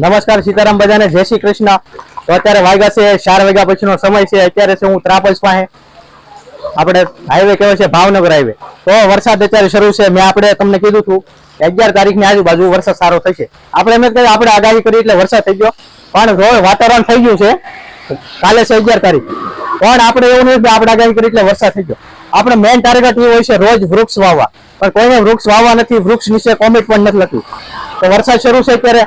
નમસ્કાર, સીતારામ બધાને. જય શ્રી કૃષ્ણ. તો અત્યારે વાગ્યા છે ચાર વાગ્યા પછીનો સમય છે. અત્યારે છે હું ત્રાપજ પાસે. આપણે હાઈવે કહેવાય છે ભાવનગર હાઈવે તો વરસાદ અત્યારે શરૂ છે. મેં આપણે તમને કીધું હતું અગિયાર તારીખની આજુબાજુ વરસાદ સારો થશે. આપણે એમ કહ્યું આપણે આગાહી કરી એટલે વરસાદ થઈ ગયો. પણ રોજ વાતાવરણ થઈ ગયું છે. કાલે છે અગિયાર તારીખ. પણ આપણે એવું નહીં કે આપણે આગાહી કરી એટલે વરસાદ થઈ ગયો. આપણે મેઇન ટાર્ગેટ એ હોય છે રોજ વૃક્ષ વાવવા. પણ કોઈને વૃક્ષ વાવવા નથી, વૃક્ષ નીચે કોમેન્ટ પણ નથી લખ્યું. તો વરસાદ શરૂ છે ત્યારે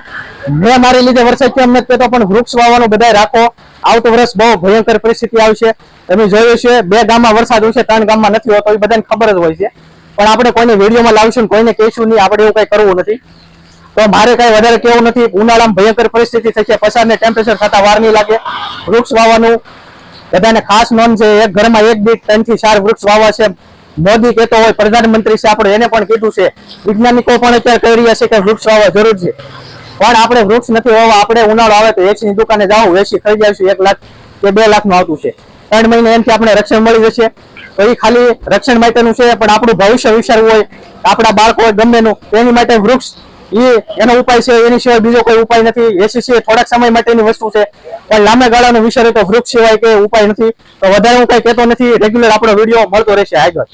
મેં મારી લીધે વરસાદ કેમ નથી થતો પણ વૃક્ષ વાવવાનું બધાય રાખો. આવતું વર્ષ બહુ ભયંકર પરિસ્થિતિ આવશે તમે જોયું છે, બે ગામમાં વરસાદ હોય છે, ત્રણ ગામમાં નથી હોતો, એ બધાને ખબર જ હોય છે. પણ આપણે કોઈને વિડીયોમાં લાવશું કોઈને કહીશું નહીં, આપણે એવું કઈ કરવું નથી. તો મારે કઈ વધારે કેવું નથી. ઉનાળામાં ભયંકર પરિસ્થિતિ થશે પસારને ટેમ્પરેચર થતા વાર નહીં લાગે. વૃક્ષ વાવવાનું બધાને ખાસ નોંધ છે. એક ઘરમાં એક દીઠ ત્રણથી ચાર વૃક્ષ વાવવા છે. મોદી કહેતો હોય, પ્રધાનમંત્રી છે આપણે એને પણ કીધું છે. વૈજ્ઞાનિકો પણ અત્યારે કહી રહ્યા છે કે વૃક્ષ વાવવા જરૂર છે. પણ આપણે વૃક્ષ નથી હોવા, આપણે ઉનાળો આવે તો એસી ની દુકાને જાઓ એસી ખરીદી આવીશું એક લાખ કે બે લાખનું આવતું છે. ત્રણ મહિને એમથી આપણે રક્ષણ મળી જશે. તો એ ખાલી રક્ષણ માટેનું છે, પણ આપણું ભવિષ્ય વિચારવું હોય, આપણા બાળકો હોય ગમેનું એની માટે વૃક્ષ એ એનો ઉપાય છે, એની સિવાય બીજો કોઈ ઉપાય નથી. એસી છે, થોડાક સમય માટેની વસ્તુ છે, પણ લાંબા ગાળાનો વિચારે તો વૃક્ષ સિવાય કે ઉપાય નથી. તો વધારે હું કઈ કહેતો નથી. રેગ્યુલર આપણો વીડિયો મળતો રહેશે આગળ.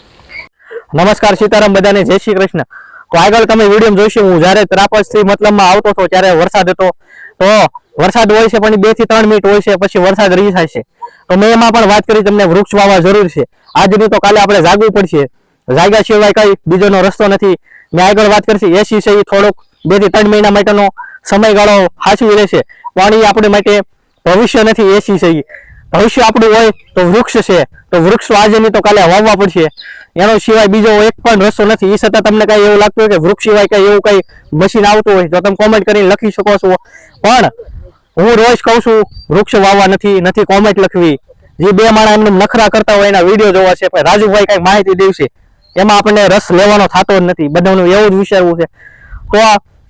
નમસ્કાર, સીતારામ બધાને. જય શ્રી કૃષ્ણ. તો આગળ તમે વીડિયો જોઈશું. હું જ્યારે ત્રાપજથી મતલબમાં આવતો હતો, ત્યારે વરસાદ હતો. તો વરસાદ હોય છે, પણ બેથી ત્રણ મિનિટ હોય છે, પછી વરસાદ રહી થાય છે. તો મેં એમાં પણ વાત કરી, તમને વૃક્ષ વાવવા જરૂર છે. આજની તો કાલે આપણે જાગવું પડશે. જાગ્યા સિવાય કઈ બીજોનો રસ્તો નથી. મેં આગળ વાત કરશે એસી છે એ થોડોક બેથી ત્રણ મહિના માટેનો સમયગાળો હાચવી રહેશે પણ એ આપણે માટે ભવિષ્ય નથી એસી છે. ભવિષ્ય આપણું હોય તો વૃક્ષ છે. તો વૃક્ષ આજે નહીં તો કાલે વાવવા પડશે. એનો સિવાય બીજો એક પણ રસ્તો નથી. એ છતાં તમને કઈ એવું લાગતું હોય કે વૃક્ષ સિવાય કઈ એવું કઈ મશીન આવતું હોય, તો તમે કોમેન્ટ કરીને લખી શકો છો. પણ હું રોજ કહું છું, વૃક્ષ વાવવા નથી નથી કોમેન્ટ લખવી. જે બે માણસ એમને નખરા કરતા હોય એના વીડિયો જોવા છે, પણ રાજુભાઈ કઈ માહિતી દેવશે. એમાં આપણને રસ લેવાનો થતો જ નથી. બધાનું એવું જ વિચારવું છે. તો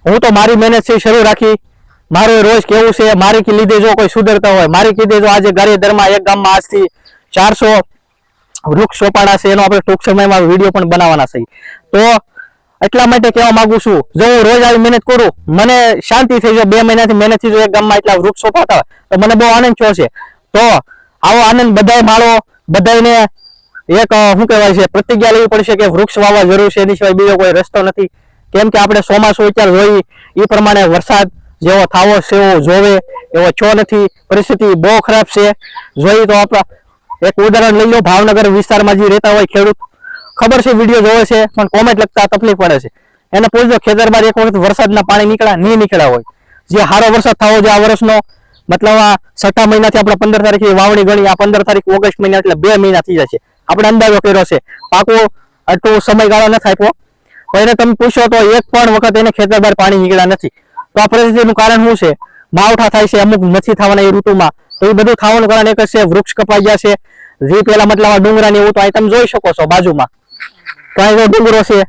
હું તો મારી મહેનત છે શરૂ રાખી. મારું રોજ કેવું છે? મારી કી લીધે જો કોઈ સુધરતા હોય, મારી કીધે જો આજે ગારિયાદરમાં એક ગામમાં આજથી ચારસો વૃક્ષ સોપાડા છે, એનો આપણે ટૂંક સમયમાં વીડિયો પણ બનાવવાના છે. તો એટલા માટે કહેવા માંગુ છું, જો હું રોજ આવી મહેનત કરું, મને શાંતિ થઈ જાય, બે મહિનાથી મહેનતથી જો એક ગામમાં એટલા વૃક્ષ સોપાતા તો મને બહુ આનંદ થયો છે. તો આવો આનંદ બધાય માળો બધાયને એક શું કહેવાય છે, પ્રતિજ્ઞા લેવી પડશે કે વૃક્ષ વાવવા જરૂર છે, એની સિવાય બીજો કોઈ રસ્તો નથી. કેમ કે આપણે ચોમાસું અત્યારે જોઈ એ પ્રમાણે વરસાદ જેવો થાવો છે જોવે એવો છો નથી. પરિસ્થિતિ બહુ ખરાબ છે. જોઈ તો આપણા એક ઉદાહરણ લઈ લો, ભાવનગર વિસ્તારમાં જે રહેતા હોય ખેડૂત. ખબર છે, વીડિયો જોવે છે, પણ કોમેન્ટ લખતા તકલીફ પડે છે. એને પૂછજો ખેતરમાં એક વખત વરસાદના પાણી નીકળ્યા, નહીં નીકળ્યા હોય. જે સારો વરસાદ થવો છે આ વર્ષનો, મતલબ આ છઠ્ઠા મહિનાથી આપણે પંદર તારીખે વાવણી ગણી, આ પંદર તારીખ ઓગસ્ટ મહિના એટલે બે મહિના થઈ જશે. આપણે અંદાજો કર્યો છે. પાકો આટલો સમયગાળો નથી આપ્યો. પણ એને તમે પૂછો તો એક પણ વખત એને ખેતર બહાર પાણી નીકળ્યા નથી. તો આ પરિસ્થિતિનું કારણ શું છે? માવઠા થાય છે, અમુક નથી થવાના એ ઋતુમાં. તો એ બધું ખાવાનું કારણ એક છે, વૃક્ષ કપાઈ ગયા છે. જે પેલા મતલબ ડુંગરા ને એવું તો તમે જોઈ શકો છો બાજુમાં. તો ડુંગરો છે.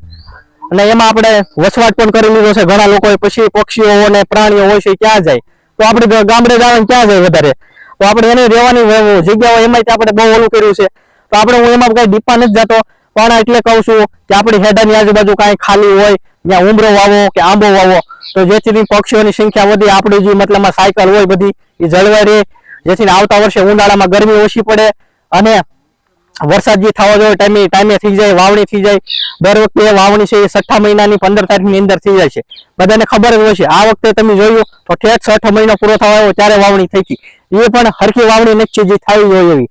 અને એમાં આપણે વસવાટ પણ કરી લીધો છે. ઘણા લોકો પછી પક્ષીઓ અને પ્રાણીઓ હોય છે ક્યાં જાય? તો આપણે ગામડે જવાનું ક્યાં જાય વધારે? તો આપણે એને રહેવાની જગ્યાઓ એમાં આપણે બહુ ઓલું કર્યું છે. તો આપણે હું એમાં કઈ ડીપા નથી જતો. પણ એટલે કહું છું કે આપણી હેડાની આજુબાજુ કાંઈ ખાલી હોય, ત્યાં ઉમરો વાવો કે આંબો વાવો, તો જેથી પક્ષીઓની સંખ્યા વધી, આપણી જે મતલબમાં સાયકલ હોય બધી, એ જળવાઈ રહે. જેથી આવતા વર્ષે ઉનાળામાં ગરમી ઓછી પડે અને વરસાદ જે થવા જોઈએ, ટાઈમે ટાઈમે થઈ જાય, વાવણી થઈ જાય. દર વખતે વાવણી છે એ છઠ્ઠા મહિનાની પંદર તારીખની અંદર થઈ જાય છે. બધાને ખબર જ હોય છે. આ વખતે તમે જોયું તો ઠેઠ છઠ મહિનો પૂરો થવા આવ્યો ત્યારે વાવણી થઈ હતી. એ પણ હરખી વાવણી નથી જે થવી જોઈએ એવી.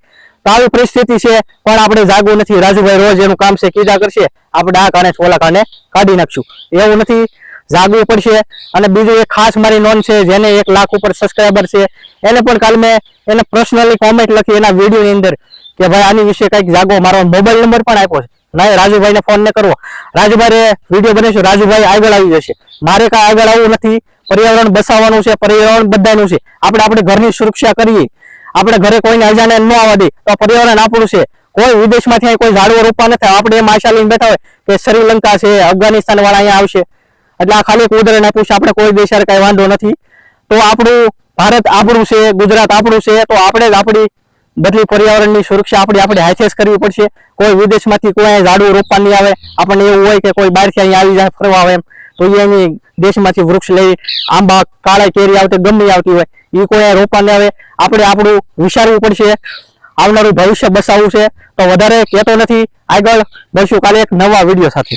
તો આવી પરિસ્થિતિ છે, પણ આપણે જાગવું નથી. રાજુભાઈ રોજ એનું કામ છે, કીધા કરશે. આપણે આ કાને છોલા કાને કાઢી નાખશું. એવું નથી. જાગવું પડશે અને બીજું એક ખાસ મારી નોંધ છે, જેને એક લાખ ઉપર સબસ્ક્રાઈબર છે, એને પણ કાલ મેં એને પર્સનલી કોમેન્ટ લખી એના વિડીયોની અંદર કે ભાઈ આની વિશે કંઈક જાગો. મારો મોબાઈલ નંબર પણ આપ્યો છે. ના રાજુભાઈને ફોન ને કરવો. રાજુભાઈ વીડિયો બનીશું રાજુભાઈ આગળ આવી જશે. મારે કાંઈ આગળ આવવું નથી. પર્યાવરણ બસાવવાનું છે, પર્યાવરણ બધાનું છે. આપણે આપણે ઘરની સુરક્ષા કરીએ. આપણે ઘરે કોઈને અજાણે ન આવવા દે, તો પર્યાવરણ આપણું છે. કોઈ વિદેશમાંથી કોઈ ઝાડવો રોપવા નથી આપણે એમ આશા લઈને બેઠા હોય કે શ્રીલંકા છે અફઘાનિસ્તાન વાળા અહીંયા આવશે. એટલે આ ખાલી એક ઉદાહરણ આપું છું, આપણે કોઈ દેશ હારે કાંઈ વાંધો નથી. તો આપણું ભારત આપણું છે, ગુજરાત આપણું છે, તો આપણે જ આપણી બધી પર્યાવરણની સુરક્ષા આપણી આપણે હાથે કરવી પડશે. કોઈ વિદેશમાંથી કોઈ ઝાડું રોપવા નહીં આવે, આપણને એવું હોય કે કોઈ બહારથી અહીંયા આવી જાય, ફરવા આવે એમ. તો એની દેશમાંથી વૃક્ષ લઈ, આંબા, કાળા, કેરી આવતી ગમે આવતી હોય એ કોઈ રોપવા નહીં આવે. આપણે આપણું વિચારવું પડશે. આવનારું ભવિષ્ય બસાવવું છે. તો વધારે કહેતો નથી. આગળ મળશું કાલે એક નવા વીડિયો સાથે.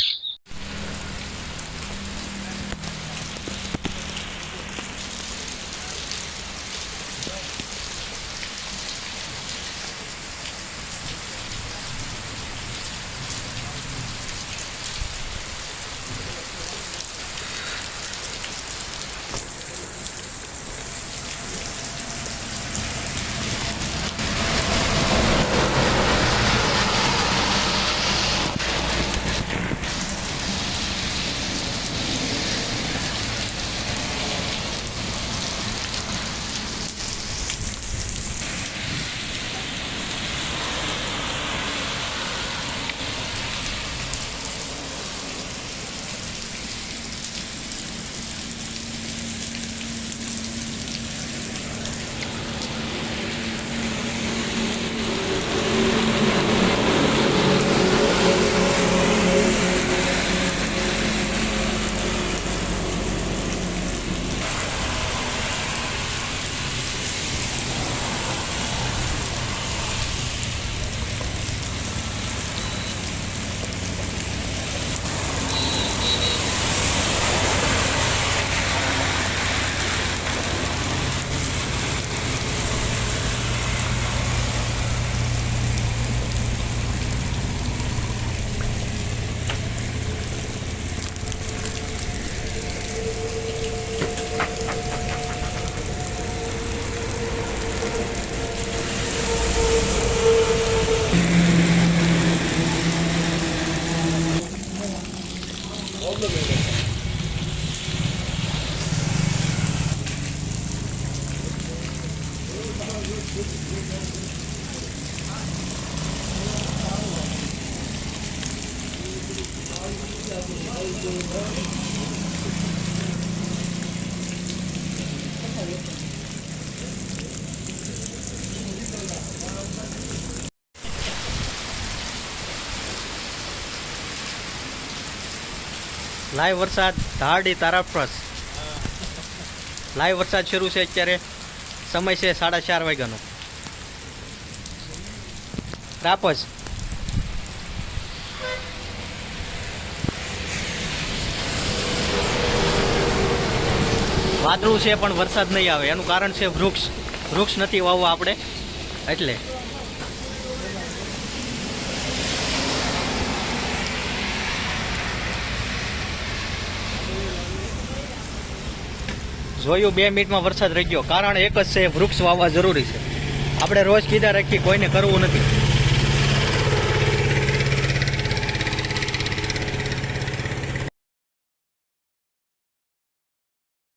લાઈવ વરસાદ ધારડી તારાફ્રસ લાઈવ વરસાદ શરૂ છે અત્યારે સમય છે સાડા ચાર વાગ્યાનો. રાપજ. વાદળું છે પણ વરસાદ નહીં આવે. એનું કારણ છે વૃક્ષ. વૃક્ષ નથી વાવવા આપણે. એટલે જોયું, બે મિનિટમાં વરસાદ રહી ગયો. કારણ એક જ છે, વૃક્ષ વાવવા જરૂરી છે. આપણે રોજ કીધા રાખીએ, કોઈને કરવું નથી.